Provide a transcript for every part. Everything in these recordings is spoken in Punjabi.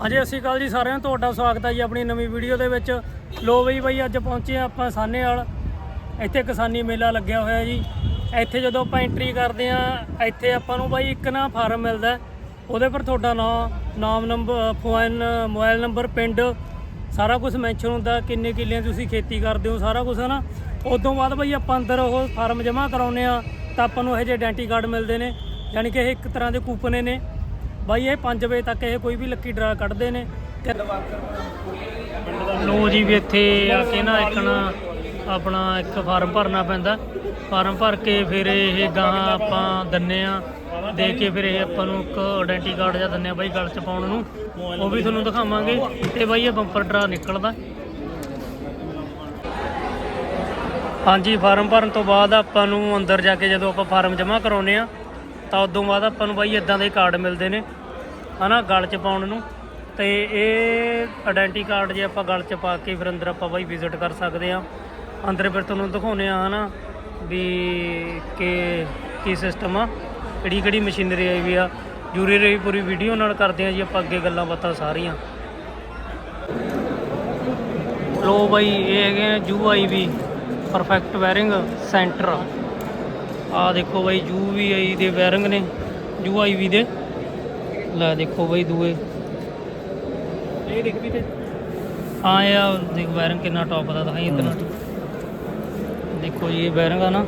ਹਾਂਜੀ ਸਤਿ ਸ਼੍ਰੀ ਅਕਾਲ ਜੀ ਸਾਰਿਆਂ ਨੂੰ ਤੁਹਾਡਾ ਸਵਾਗਤ ਹੈ ਜੀ ਆਪਣੀ ਨਵੀਂ ਵੀਡੀਓ ਦੇ ਵਿੱਚ। ਲੋ ਬਈ ਬਈ ਅੱਜ ਪਹੁੰਚੇ ਹਾਂ ਆਪਾਂ ਸਾਨੇਵਾਲ ਇੱਥੇ ਕਿਸਾਨੀ ਮੇਲਾ ਲੱਗਿਆ ਹੋਇਆ ਜੀ। ਇੱਥੇ ਜਦੋਂ ਆਪਾਂ ਐਂਟਰੀ ਕਰਦੇ ਆ ਇੱਥੇ ਆਪਾਂ ਨੂੰ ਬਾਈ ਇੱਕ ਨਾ ਫਾਰਮ ਮਿਲਦਾ ਉਹਦੇ ਪਰ ਤੁਹਾਡਾ ਨਾਮ ਨਾਮ ਨੰਬਰ ਫੋਨ, ਮੋਬਾਈਲ ਨੰਬਰ ਪਿੰਡ, ਸਾਰਾ ਕੁਝ ਮੈਂਸ਼ਨ ਹੁੰਦਾ। ਕਿੰਨੇ ਕਿੱਲੇ ਤੁਸੀਂ ਖੇਤੀ ਕਰਦੇ ਹੋ, ਸਾਰਾ ਕੁਝ ਹੈ ਨਾ? ਉਦੋਂ ਬਾਅਦ ਬਈ ਆਪਾਂ ਅੰਦਰ ਉਹ ਫਾਰਮ ਜਮ੍ਹਾਂ ਕਰਾਉਨੇ ਆ ਤਾਂ ਆਪਾਂ ਨੂੰ ਇਹ ਜਿਹੇ ਆਇਡੈਂਟੀ ਕਾਰਡ ਮਿਲਦੇ ਨੇ। ਯਾਨੀ ਕਿ ਇਹ ਇੱਕ ਤਰ੍ਹਾਂ ਦੇ ਕੂਪਨ ਨੇ। ਬਾਈ, ਇਹ 5 ਵਜੇ ਤੱਕ ਇਹ ਕੋਈ ਵੀ ਲੱਕੀ ਡਰਾ ਕੱਢਦੇ ਨੇ। ਤੇ ਲੋ ਜੀ ਵੀ ਇੱਥੇ ਆ ਕੇ ਨਾ ਇੱਕ ਨਾ ਆਪਣਾ ਇੱਕ ਫਾਰਮ ਭਰਨਾ ਪੈਂਦਾ। ਫਾਰਮ ਭਰ ਕੇ ਫਿਰ ਇਹ ਗਾਂ ਆਪਾਂ ਦੰਨੇ ਆ। ਦੇ ਕੇ ਫਿਰ ਇਹ ਆਪਾਂ ਨੂੰ ਇੱਕ ਆਇਡੈਂਟੀ ਕਾਰਡ ਜਾਂ ਦੰਨੇ ਆ ਬਾਈ ਗਲ ਚ ਪਾਉਣ ਨੂੰ। ਉਹ ਵੀ ਤੁਹਾਨੂੰ ਦਿਖਾਵਾਂਗੇ। ਤੇ ਬਾਈ ਇਹ ਬੰਪਰ ਡਰਾ ਨਿਕਲਦਾ। ਹਾਂਜੀ, ਫਾਰਮ ਭਰਨ ਤੋਂ ਬਾਅਦ ਆਪਾਂ ਨੂੰ ਅੰਦਰ ਜਾ ਕੇ ਜਦੋਂ ਆਪਾਂ ਫਾਰਮ ਜਮ੍ਹਾਂ ਕਰਾਉਨੇ ਆ ਤਾਂ ਉਦੋਂ ਬਾਅਦ ਆਪਾਂ ਨੂੰ ਬਾਈ ਇਦਾਂ ਦੇ ਕਾਰਡ ਮਿਲਦੇ ਨੇ, ਹਨਾ, ਗਲ 'ਚ ਪਾਉਣ ਨੂੰ। ਤੇ ਇਹ ਆਇਡੈਂਟੀ ਕਾਰਡ ਜੇ ਆਪਾਂ ਗਲ 'ਚ ਪਾ ਕੇ ਫਿਰ ਅੰਦਰ ਆਪਾਂ ਬਾਈ ਵਿਜ਼ਿਟ ਕਰ ਸਕਦੇ ਆ ਅੰਦਰ ਫਿਰ ਤੁਹਾਨੂੰ ਦਿਖਾਉਨੇ ਆ ਹਨਾ, ਵੀ ਕਿ ਕੀ ਸਿਸਟਮ ਆ, ਕਿਹੜੀ ਕਿਹੜੀ ਮਸ਼ੀਨਰੀ ਆਈ ਵੀ ਆ। ਜੂਰੀ ਰਹੀ ਪੂਰੀ ਵੀਡੀਓ ਨਾਲ ਕਰਦੇ ਆ ਜੀ, ਆਪਾਂ ਅੱਗੇ ਗੱਲਾਂ ਬਾਤਾਂ ਸਾਰੀਆਂ। ਲੋ ਬਾਈ, ਇਹ ਹੈਗੇ ਆ U I V perfect bearing centre ਆ ਦੇਖੋ ਬਾਈ ਯੂ ਵੀ ਆਈ ਦੇ ਵਾਇਰਿੰਗ ਨੇ ਯੂ ਆਈ ਵੀ ਦੇ। ਲੈ ਦੇਖੋ ਬਾਈ ਦੂਏ। ਇਹ ਦੇਖ ਵੀ ਤੇ। ਹਾਂ ਇਹ ਦੇਖ ਵਾਇਰਿੰਗ ਕਿੰਨਾ ਟੌਪ ਦਾ ਦਿਖਾਈ ਇਧਰ। ਦੇਖੋ ਜੀ ਇਹ ਵਾਇਰਿੰਗ ਆ ਨਾ।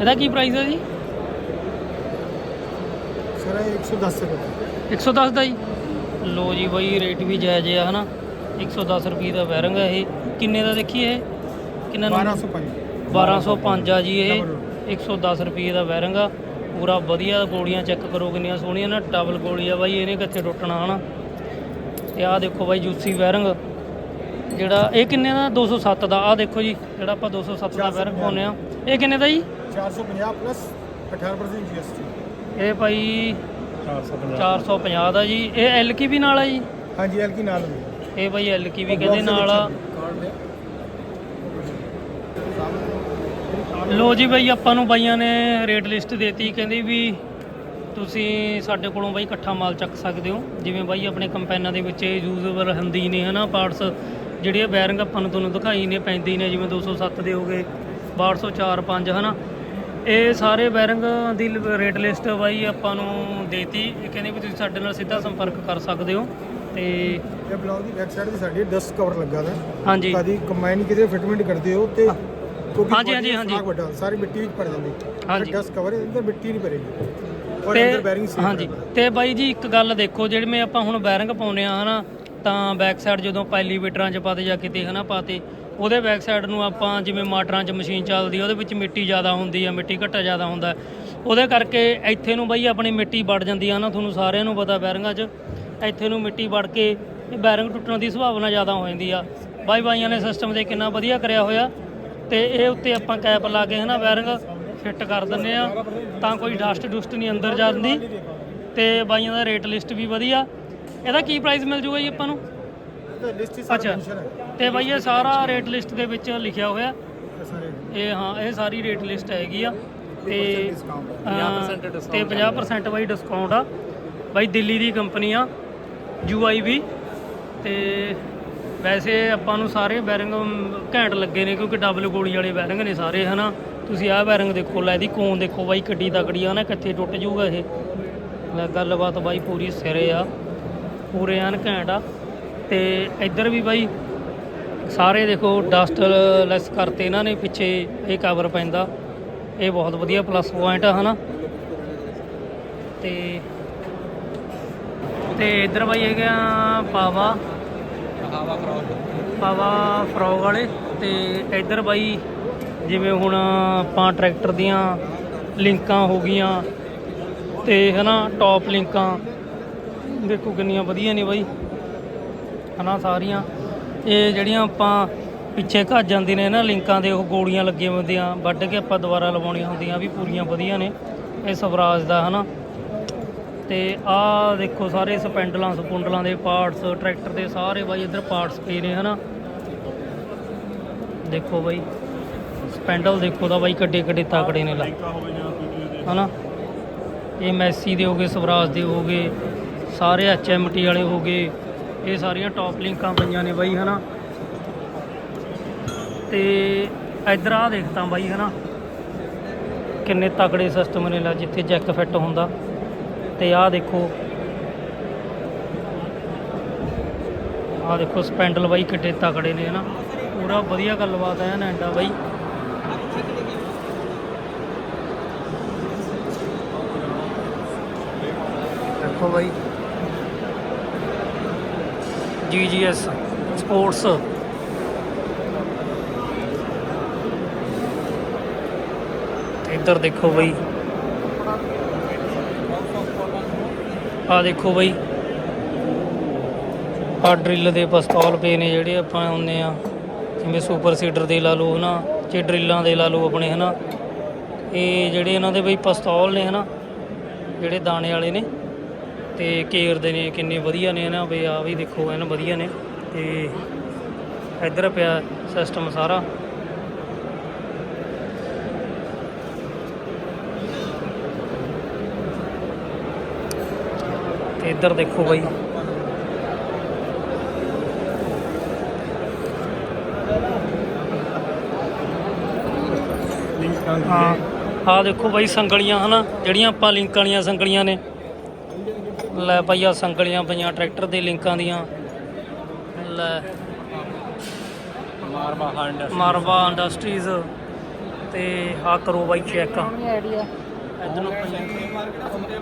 ਇਹਦਾ ਕੀ ਪ੍ਰਾਈਸ ਹੈ ਜੀ? ਸਰ ਇਹ 110 ਰੁਪਏ 110 ਦਾ ਜੀ? ਲੋ ਜੀ ਬਾਈ ਰੇਟ ਵੀ ਜਾਇਜ਼ ਆ ਹਨਾ। 110 ਰੁਪਏ ਦਾ ਵਾਇਰਿੰਗ ਹੈ ਇਹ। ਕਿੰਨੇ ਦਾ ਦੇਖੀ ਇਹ? ਕਿੰਨਾ ਨੰਬਰ? 1205 1205 ਆ ਜੀ ਇਹ। Double 110 ਰੁਪਏ ਦਾ ਵਾਇਰਿੰਗ ਆ। ਪੂਰਾ ਵਧੀਆ ਗੋਲੀਆਂ ਚੈੱਕ ਕਰੋ ਕਿੰਨੀਆਂ ਸੋਹਣੀਆਂ ਨਾ। ਡਬਲ ਗੋਲੀ ਆ ਬਾਈ ਇਹਨੇ ਕਿੱਥੇ ਟੁੱਟਣਾ ਹਨਾ। ਤੇ ਆਹ ਦੇਖੋ ਬਾਈ ਜੂਸੀ ਵਾਇਰਿੰਗ। ਜਿਹੜਾ ਇਹ ਕਿੰਨੇ ਦਾ? 207 ਦਾ। ਆਹ ਦੇਖੋ ਜੀ ਜਿਹੜਾ ਆਪਾਂ 207 ਦਾ ਵਾਇਰਿੰਗ ਪਾਉਂਦੇ ਆ। ਇਹ ਕਿੰਨੇ ਦਾ ਜੀ? 450 ਪਲੱਸ 18% GST ਇਹ ਭਾਈ 450 ਦਾ ਜੀ। ਇਹ ਐਲ ਕੀ ਵੀ ਨਾਲ ਆ ਜੀ? ਹਾਂਜੀ ਐਲ ਕੀ ਨਾਲ ਇਹ ਭਾਈ ਐਲ ਕੀ ਵੀ ਕਹਿੰਦੇ ਨਾਲ ਆ। ਲੋ ਜੀ ਬਾਈ ਆਪਾਂ ਨੂੰ ਬਾਈਆਂ ਨੇ ਰੇਟ ਲਿਸਟ ਦੇਤੀ ਕਹਿੰਦੇ ਵੀ ਤੁਸੀਂ ਸਾਡੇ ਕੋਲੋਂ ਬਾਈ ਇਕੱਠਾ ਮਾਲ ਚੱਕ ਸਕਦੇ ਹੋ। ਜਿਵੇਂ ਬਾਈ ਆਪਣੇ ਕੰਪੈਨਾਂ ਦੇ ਵਿੱਚ ਯੂਜ਼ੇਬਲ ਹੁੰਦੀ ਨੇ ਹਨਾ ਪਾਰਟਸ ਜਿਹੜੇ ਬੈਰਿੰਗ ਆਪਾਂ ਨੂੰ ਤੁਹਾਨੂੰ ਦਿਖਾਈ ਨੇ ਪੈਂਦੀ ਨੇ ਜਿਵੇਂ 207 ਦੇ ਹੋਗੇ 1204 5 ਹਨਾ। ਇਹ ਸਾਰੇ ਬੈਰਿੰਗ ਦੀ ਰੇਟ ਲਿਸਟ ਬਾਈ ਆਪਾਂ ਨੂੰ ਦੇਤੀ। ਇਹ ਕਹਿੰਦੇ ਵੀ ਤੁਸੀਂ ਸਾਡੇ ਨਾਲ ਸਿੱਧਾ ਸੰਪਰਕ ਕਰ ਸਕਦੇ ਹੋ ਤੇ ਇਹ ਬਲੌਗ ਦੀ ਸਾਈਡ ਤੇ ਸਾਡੀ 10 ਕਵਰ ਲੱਗਾ ਦਾ ਹਾਂਜੀ। ਕਦੀ ਕੰਬਾਈਨ ਕਿਤੇ ਫਿਟਮੈਂਟ ਕਰਦੇ ਹੋ ਤੇ ਕਿਉਂਕਿ ਹਾਂਜੀ, ਹਾਂਜੀ, ਦਾ ਹਾਂਜੀ। ਵੱਡਾ ਸਾਰੀ ਮਿੱਟੀ ਵਿੱਚ ਭਰ ਜਾਂਦੀ। ਹਾਂਜੀ। 10 ਕਵਰ ਅੰਦਰ ਮਿੱਟੀ ਨਹੀਂ ਭਰੇਗੀ। ਔਰ ਅੰਦਰ ਬੈਰਿੰਗ ਸੀ ਹਾਂਜੀ ਤੇ ਬਾਈ ਜੀ ਇੱਕ ਗੱਲ ਦੇਖੋ ਜਿਵੇਂ ਆਪਾਂ ਹੁਣ ਬੈਰਿੰਗ ਪਾਉਨੇ ਆ ਹਨਾ ਤਾਂ ਬੈਕ ਸਾਈਡ ਜਦੋਂ ਆਪਾਂ ਐਲੀਵੇਟਰਾਂ 'ਚ ਪਾਤੇ ਜਾਂ ਕਿਤੇ ਹਨਾ ਪਾਤੇ ਉਹਦੇ ਬੈਕ ਸਾਈਡ ਨੂੰ ਆਪਾਂ ਜਿਵੇਂ ਮਾਟਰਾਂ 'ਚ ਮਸ਼ੀਨ ਚੱਲਦੀ ਆ ਉਹਦੇ ਵਿੱਚ ਮਿੱਟੀ ਜ਼ਿਆਦਾ ਹੁੰਦੀ ਆ ਮਿੱਟੀ ਘੱਟਾ ਜ਼ਿਆਦਾ ਹੁੰਦਾ। ਉਹਦੇ ਕਰਕੇ ਇੱਥੇ ਨੂੰ ਬਾਈ ਆਪਣੀ ਮਿੱਟੀ ਵੜ ਜਾਂਦੀ ਆ ਨਾ ਤੁਹਾਨੂੰ ਸਾਰਿਆਂ ਨੂੰ ਪਤਾ ਬੈਰਿੰਗਾਂ 'ਚ। ਇੱਥੇ ਨੂੰ ਮਿੱਟੀ ਵੜ ਕੇ ਇਹ ਬੈਰਿੰਗ ਟੁੱਟਣ ਦੀ ਸੰਭਾਵਨਾ ਜ਼ਿਆਦਾ ਹੋ ਜਾਂਦੀ ਆ। ਬਾਈ ਬਾਈਆਂ ਨੇ ਸਿਸਟਮ ਦੇ ਕਿੰਨਾ ਵਧੀਆ ਕਰਿਆ ਹੋਇਆ। ਤੇ ਇਹ ਉੱਤੇ ਆਪਾਂ ਕੈਪ ਲਾ ਕੇ ਹਨਾ ਬੈਰਿੰਗ ਫਿੱਟ ਕਰ ਦਿੰਨੇ ਆ। ਤਾਂ ਕੋਈ ਡਸਟ ਡੁਸਟ ਨਹੀਂ ਅੰਦਰ ਜਾਂਦੀ। ਤੇ ਬਾਈਆਂ ਦਾ ਰੇਟ ਲਿਸਟ ਵੀ ਵਧੀਆ। ਇਹਦਾ ਕੀ ਪ੍ਰਾਈਸ ਮਿਲ ਜੂਗਾ ਜੀ ਆਪਾਂ ਨੂੰ? ਲਿਸਟ ਹੀ ਅੱਛਾ। ਤੇ ਬਾਈ ਇਹ ਸਾਰਾ ਰੇਟ ਲਿਸਟ ਦੇ ਵਿੱਚ ਲਿਖਿਆ ਹੋਇਆ। ਇਹ ਹਾਂ ਇਹ ਸਾਰੀ ਰੇਟ ਲਿਸਟ ਹੈਗੀ ਆ। ਤੇ discount ਅਹ, ਤੇ 50% ਬਾਈ ਡਿਸਕਾਊਂਟ ਆ। ਬਾਈ ਦਿੱਲੀ ਦੀ ਕੰਪਨੀ ਆ UIV ਤੇ ਵੈਸੇ ਆਪਾਂ ਨੂੰ ਸਾਰੇ ਬੈਰਿੰਗ ਘੈਂਟ ਲੱਗੇ ਨੇ ਕਿਉਂਕਿ ਡਬਲ ਗੋਲੀ ਵਾਲੇ ਬੈਰਿੰਗ ਨੇ ਸਾਰੇ, ਹਨਾ? ਤੁਸੀਂ ਆਹ ਬੈਰਿੰਗ ਦੇਖੋ, ਲੈ ਇਹਦੀ ਕੋਨ ਦੇਖੋ ਬਾਈ, ਕਿੱਡੀ ਤਕੜੀ ਆ ਨਾ ਕਿੱਥੇ ਟੁੱਟ ਜਾਊਗਾ ਇਹ। ਲੈ ਗੱਲਬਾਤ ਬਾਈ ਪੂਰੀ ਸਿਰੇ ਆ, ਪੂਰੇ ਐਨ ਘੈਂਟ ਆ। ਤੇ ਇੱਧਰ ਵੀ ਬਾਈ, ਸਾਰੇ ਦੇਖੋ ਡਸਟ ਲੈਸ ਕਰਤੇ ਇਹਨਾਂ ਨੇ ਪਿੱਛੇ, ਇਹ ਕਵਰ ਪੈਂਦਾ। ਇਹ ਬਹੁਤ ਵਧੀਆ ਪਲੱਸ ਪੁਆਇੰਟ ਆ, ਹਨਾ? ਤੇ ਤੇ ਇੱਧਰ ਬਾਈ ਹੈਗਾ ਪਾਵਾ। ਹਵਾ ਫਰੋਗ ਵਾਲੇ ਤੇ ਇੱਧਰ ਬਾਈ, ਜਿਵੇਂ ਹੁਣ ਆਪਾਂ ਟਰੈਕਟਰ ਦੀਆਂ ਲਿੰਕਾਂ ਹੋ ਗਈਆਂ ਤੇ ਹਨਾ ਟੌਪ ਲਿੰਕਾਂ। ਦੇਖੋ ਕਿੰਨੀਆਂ ਵਧੀਆ ਨੇ ਬਾਈ। ਹਨਾ, ਸਾਰੀਆਂ। ਇਹ ਜਿਹੜੀਆਂ ਆਪਾਂ ਪਿੱਛੇ ਘੱਟ ਜਾਂਦੇ ਨੇ ਨਾ ਲਿੰਕਾਂ ਦੇ, ਉਹ ਗੋਲੀਆਂ ਲੱਗੀਆਂ ਹੁੰਦੀਆਂ, ਵੱਢ ਕੇ ਆਪਾਂ ਦੁਬਾਰਾ ਲਵਾਉਣੀਆਂ ਹੁੰਦੀਆਂ, ਵੀ ਪੂਰੀਆਂ ਵਧੀਆ ਨੇ। ਇਹ ਸਵਰਾਜ ਦਾ, ਹਨਾ। ਤੇ ਆਹ ਦੇਖੋ ਸਾਰੇ ਸਪੈਂਡਲਾਂ, ਸਪੁੰਡਲਾਂ ਦੇ ਪਾਰਟਸ, ਟਰੈਕਟਰ ਦੇ ਸਾਰੇ ਬਾਈ ਇੱਧਰ ਪਾਰਟਸ ਪਏ ਨੇ, ਹਨਾ? ਦੇਖੋ ਬਾਈ, ਸਪੈਂਡਲ ਦੇਖੋ ਤਾਂ ਬਾਈ ਕੱਡੇ ਕੱਡੇ ਤਕੜੇ ਨੇ ਲਾ। ਹਨਾ? ਇਹ ਮੈਸੀ ਦੇ ਹੋਗੇ ਸਵਰਾਜ ਦੇ ਹੋਗੇ ਸਾਰੇ ਐਚਐਮਟੀ ਵਾਲੇ ਹੋਗੇ ਇਹ ਸਾਰੀਆਂ ਟੌਪ ਲਿੰਕਾਂ ਪਈਆਂ ਨੇ ਬਾਈ, ਹਨਾ? ਤੇ ਇਧਰ ਆ ਦੇਖਤਾ ਬਾਈ, ਹਨਾ? ਕਿੰਨੇ ਤਕੜੇ ਸਿਸਟਮ ਨੇ ਲਾ, ਜਿੱਥੇ ਜੈਕ ਫਿੱਟ ਹੁੰਦਾ। ਤੇ ਆਹ ਦੇਖੋ। ਆਹ ਦੇਖੋ ਸਪੈਂਡਲ ਬਾਈ ਕਿੱਡੇ ਤਕੜੇ ਨੇ ਹਨਾ ਪੂਰਾ ਵਧੀਆ ਗੱਲਬਾਤ ਹੈ ਨਾ ਐਂਡਾ ਬਾਈ। ਦੇਖੋ ਬਾਈ। ਜੀਜੀਐਸ ਸਪੋਰਟਸ ਇੱਧਰ ਦੇਖੋ ਬਾਈ। ਆ ਦੇਖੋ ਬਾਈ। ਆ ਡਰਿੱਲ ਦੇ ਪਿਸਤੌਲ ਪਏ ਨੇ ਜਿਹੜੇ ਆਪਾਂ ਹੁੰਦੇ ਆ। ਜਿਵੇਂ ਸੁਪਰ ਸੀਡਰ ਦੇ ਲਾ ਲਓ ਹਨਾ, ਜੇ ਡਰਿੱਲਾਂ ਦੇ ਲਾ ਲਓ ਆਪਣੇ ਹਨਾ। ਇਹ ਜਿਹੜੇ ਇਹਨਾਂ ਦੇ ਬਈ ਪਿਸਤੌਲ ਨੇ ਹਨਾ, ਜਿਹੜੇ ਦਾਣੇ ਵਾਲੇ ਨੇ। ਤੇ ਕੇਰ ਦੇ ਨੇ, ਕਿੰਨੇ ਵਧੀਆ ਨੇ ਨਾ ਬਈ ਆ ਵੀ ਦੇਖੋ, ਐਨ ਵਧੀਆ ਨੇ। ਤੇ ਇੱਧਰ ਪਿਆ ਸਿਸਟਮ ਸਾਰਾ। ਇੱਧਰ ਦੇਖੋ ਬਾਈ। ਹਾਂ ਆ ਦੇਖੋ ਬਾਈ ਸੰਗਲੀਆਂ ਹਨਾ? ਜਿਹੜੀਆਂ ਆਪਾਂ ਲਿੰਕ ਵਾਲੀਆਂ ਸੰਗਲੀਆਂ ਨੇ। ਲੈ ਭਾਈ ਆ ਸੰਗਲੀਆਂ ਪਈਆਂ ਟਰੈਕਟਰ ਦੇ ਲਿੰਕਾਂ ਦੀਆਂ। ਲੈ। ਮਾਰਵਾ ਹੰਡ ਮਾਰਵਾ ਇੰਡਸਟਰੀਜ਼। ਤੇ ਆ ਕਰੋ ਬਾਈ ਚੈੱਕ। ਆਈਡੀਆ ਇੱਧਰ ਨੂੰ। ਪਈਆਂ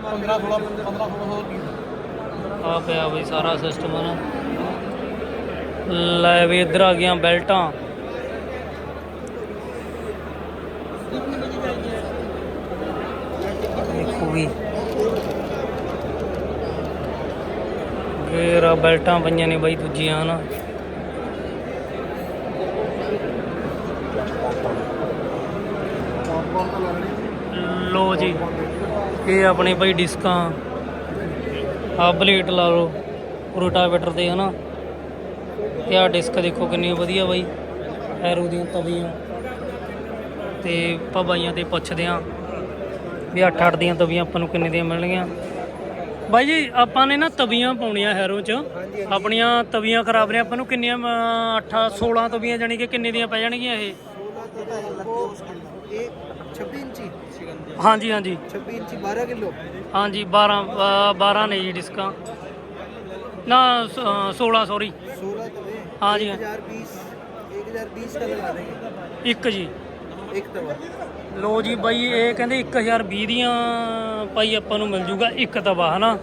15 16 15 16 ਆ ਪਿਆ ਬਈ ਸਾਰਾ ਸਿਸਟਮ ਹਨਾ। ਲੈ ਵੀ ਇੱਧਰ ਆ ਗਈਆਂ ਬੈਲਟਾਂ। ਦੇਖੋ ਵੀ। ਫੇਰ ਬੈਲਟਾਂ ਪਈਆਂ ਨੇ ਬਾਈ ਦੂਜੀਆਂ ਹਨਾ। ਲੋ ਜੀ, ਇਹ ਆਪਣੇ ਬਾਈ ਡਿਸਕਾਂ। ਆ ਬਲੇਟ ਲਾ ਲਓ, ਰੋਟਾਵੇਟਰ 'ਤੇ, ਹਨਾ? ਤੇ ਆ ਡਿਸਕ ਦੇਖੋ ਕਿੰਨੀ ਵਧੀਆ ਬਾਈ ਐਰੋ ਦੀਆਂ ਤਵੀਆਂ। ਤੇ ਆਪਾਂ ਬਾਈਆਂ ਤੇ ਪੁੱਛਦੇ ਆ ਵੀ 8-8 ਦੀਆਂ ਤਵੀਆਂ ਆਪਾਂ ਨੂੰ ਕਿੰਨੇ ਦੀਆਂ ਮਿਲਣਗੀਆਂ। ਬਾਈ ਜੀ, ਆਪਾਂ ਨੇ ਨਾ ਤਵੀਆਂ ਪਾਉਣੀਆਂ ਹੈਰੋ ਚ। ਆਪਣੀਆਂ ਤਵੀਆਂ ਖਰਾਬ ਨੇ, ਆਪਾਂ ਨੂੰ ਕਿੰਨੀਆਂ 8 16 ਤਵੀਆਂ ਜਾਣੀ ਕਿ ਕਿੰਨੇ ਦੀਆਂ ਪੈ ਜਾਣਗੀਆਂ ਇਹ? ਇਹ 26 ਇੰਚੀ ਹਾਂਜੀ ਹਾਂਜੀ 26 ਇੰਚੀ 12 ਕਿਲੋ ਹਾਂਜੀ 12 ਅ, 12 ਨੇ ਜੀ ਡਿਸਕਾਂ ਨਾ ਸ- ਅ, 16 ਸੌਰੀ 16 ਤਵੇ ਹਾਂਜੀ 1020 1020 का लगा देंगे ਇੱਕ ਜੀ एक तवा ਲੋ ਜੀ ਬਾਈ ਇਹ ਕਹਿੰਦੇ 1020 ਦੀਆਂ ਭਾਈ ਆਪਾਂ ਨੂੰ ਮਿਲ ਜੂਗਾ ਇੱਕ ਤਵਾ ਹਨਾ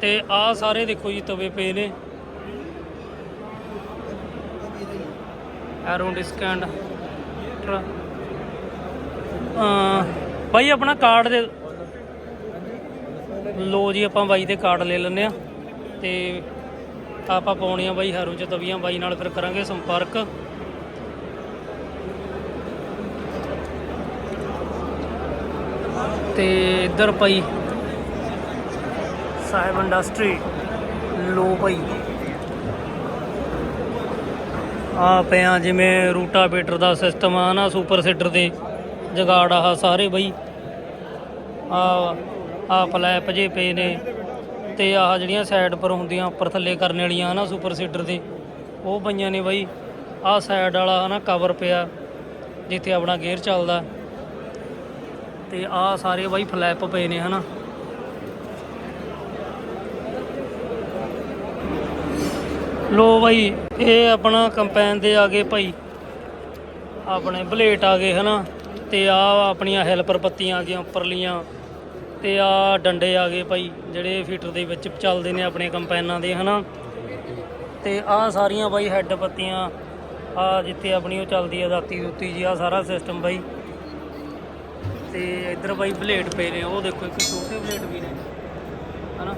ਤੇ ਆਹ ਸਾਰੇ ਦੇਖੋ ਜੀ ਤਵੇ ਪਏ ਨੇ ਐਰੋ ਡਿਸਕਾਊਂਟ ਬਾਈ ਆਪਣਾ ਕਾਰਡ ਦੇ ਲੋ ਜੀ, ਆਪਾਂ ਬਾਈ ਦੇ ਕਾਰਡ ਲੈ ਲੈਂਦੇ ਆ ਤੇ ਆਪਾਂ ਪਾਉਣੀਆਂ ਬਾਈ ਹੈਰੋ ਚ ਤਵੀਆਂ, ਬਾਈ ਨਾਲ ਫਿਰ ਕਰਾਂਗੇ ਸੰਪਰਕ। ਤੇ ਇੱਧਰ ਪਈ ਸਾਹਿਬ ਇੰਡਸਟਰੀ ਲੋ ਪਈ ਆ ਪਿਆ ਜਿਵੇਂ ਰੂਟਾਵੇਟਰ ਦਾ ਸਿਸਟਮ ਆ ਨਾ ਸੁਪਰ ਸੀਡਰ ਦੇ। ਜਗਾੜ ਆਹ ਸਾਰੇ ਬਈ। ਆ ਆ ਫਲੈਪ ਜੇ ਪਏ ਨੇ ਤੇ ਆਹ ਜਿਹੜੀਆਂ ਸਾਈਡ ਪਰ ਹੁੰਦੀਆਂ, ਉੱਪਰ ਥੱਲੇ ਕਰਨ ਵਾਲੀਆਂ ਹਨਾ ਸੁਪਰ ਸੀਡਰ ਦੇ ਉਹ ਪਈਆਂ ਨੇ ਬਾਈ। ਆਹ ਸਾਈਡ ਵਾਲਾ ਹਨਾ ਕਵਰ ਪਿਆ, ਜਿੱਥੇ ਆਪਣਾ ਗੇਅਰ ਚੱਲਦਾ। ਤੇ ਆਹ ਸਾਰੇ ਬਾਈ ਫਲੈਪ ਪਏ ਨੇ ਹਨਾ। ਲੋ ਬਾਈ, ਇਹ ਆਪਣਾ ਕੰਪੈਨ ਦੇ ਆ ਗਏ ਭਾਈ। ਆਪਣੇ ਬਲੇਟ ਆ ਗਏ ਹਨਾ। ਤੇ ਆ ਆਪਣੀਆਂ ਹੈਲਪਰ ਪੱਤੀਆਂ ਆ ਗਈਆਂ ਉੱਪਰਲੀਆਂ। ਤੇ ਆ ਡੰਡੇ ਆ ਗਏ ਭਾਈ, ਜਿਹੜੇ ਫੀਟਰ ਦੇ ਵਿੱਚ ਚੱਲਦੇ ਨੇ ਆਪਣੇ ਕੰਪੈਨਾਂ ਦੇ, ਹਨਾ। ਤੇ ਆ ਸਾਰੀਆਂ ਬਾਈ ਹੈੱਡ ਪੱਤੀਆਂ, ਆ ਜਿੱਥੇ ਆਪਣੀ ਉਹ ਚੱਲਦੀ ਆ ਦਾਤੀ ਦੁੱਤੀ ਜੀ, ਆ ਸਾਰਾ ਸਿਸਟਮ ਬਾਈ। ਤੇ ਇੱਧਰ ਬਾਈ ਬਲੇਡ ਪਏ ਨੇ, ਉਹ ਦੇਖੋ ਇੱਕ ਛੋਟੇ ਬਲੇਡ ਵੀ ਨੇ, ਹਨਾ।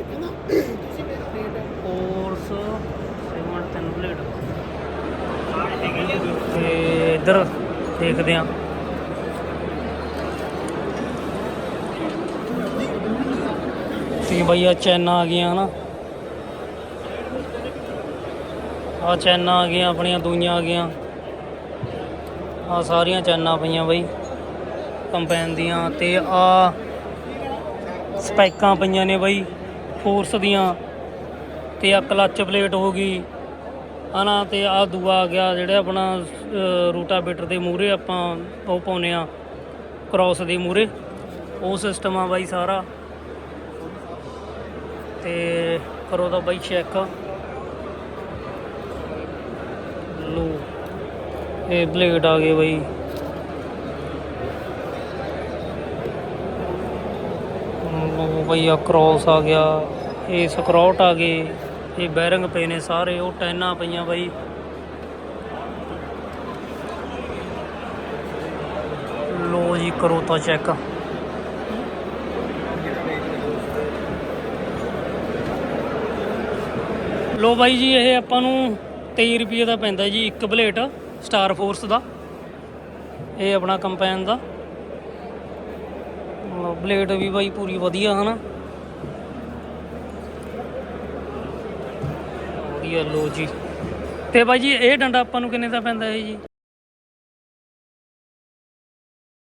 ਕੋਰਸ 7 ਤਿੰਨ ਬਲੇਡ ਤੇ ਇੱਧਰ ਦੇਖਦੇ ਆਂ। ਤੇ ਬਾਈ ਆ ਚੈਨਾਂ ਆ ਗਈਆਂ ਹਨਾ। ਆ ਚੈਨਾਂ ਆ ਗਈਆਂ, ਆਪਣੀਆਂ ਦੂਈਆਂ ਆ ਗਈਆਂ। ਆ ਸਾਰੀਆਂ ਚੈਨਾਂ ਪਈਆਂ ਬਾਈ, ਕੰਪੈਨ ਦੀਆਂ ਤੇ ਆ ਸਪੈਕਾਂ ਪਈਆਂ ਨੇ ਬਾਈ, ਫੋਰਸ ਦੀਆਂ। ਤੇ ਆ ਕਲੱਚ ਪਲੇਟ ਹੋ ਗਈ, ਹਨਾ, ਤੇ ਆ ਦੂਆ ਆ ਗਿਆ ਜਿਹੜਾ ਆਪਣਾ ਰੂਟਾਵੇਟਰ ਦੇ ਮੂਹਰੇ ਆਪਾਂ ਉਹ ਪਾਉਨੇ ਆ ਕ੍ਰਾਸ ਦੇ ਮੂਹਰੇ। ਉਹ ਸਿਸਟਮ ਆ ਬਾਈ ਸਾਰਾ। ਤੇ ਕਰੋ ਤਾਂ ਬਾਈ ਚੈੱਕ ਲੋ ਇਹ ਬਲੇਡ ਆ ਗਏ ਬਾਈ। ਲੋ ਬਈ ਆ ਕ੍ਰਾਸ ਆ ਗਿਆ। ਇਹ ਸਕਰੋਟ ਆ ਗਏ। ਇਹ ਬੈਰਿੰਗ ਪਏ ਨੇ ਸਾਰੇ, ਉਹ ਟੈਨਾਂ ਪਈਆਂ ਬਾਈ। ਲੋ ਜੀ, ਕਰੋ ਤਾਂ ਚੈੱਕ ਲੋ ਬਾਈ ਜੀ, ਇਹ ਆਪਾਂ ਨੂੰ 23 ਰੁਪਏ ਦਾ ਪੈਂਦਾ ਜੀ, ਇੱਕ ਬਲੇਟ ਸਟਾਰ ਫੋਰਸ ਦਾ। ਇਹ ਆਪਣਾ ਕੰਪੈਨ ਦਾ। ਬਲੇਡ ਵੀ ਬਾਈ ਪੂਰੀ ਵਧੀਆ, ਹਨਾ? ਵਧੀਆ, ਲੋ ਜੀ। ਤੇ ਬਾਈ ਜੀ, ਇਹ ਡੰਡਾ ਆਪਾਂ ਨੂੰ ਕਿੰਨੇ ਦਾ ਪੈਂਦਾ ਹੈ ਜੀ?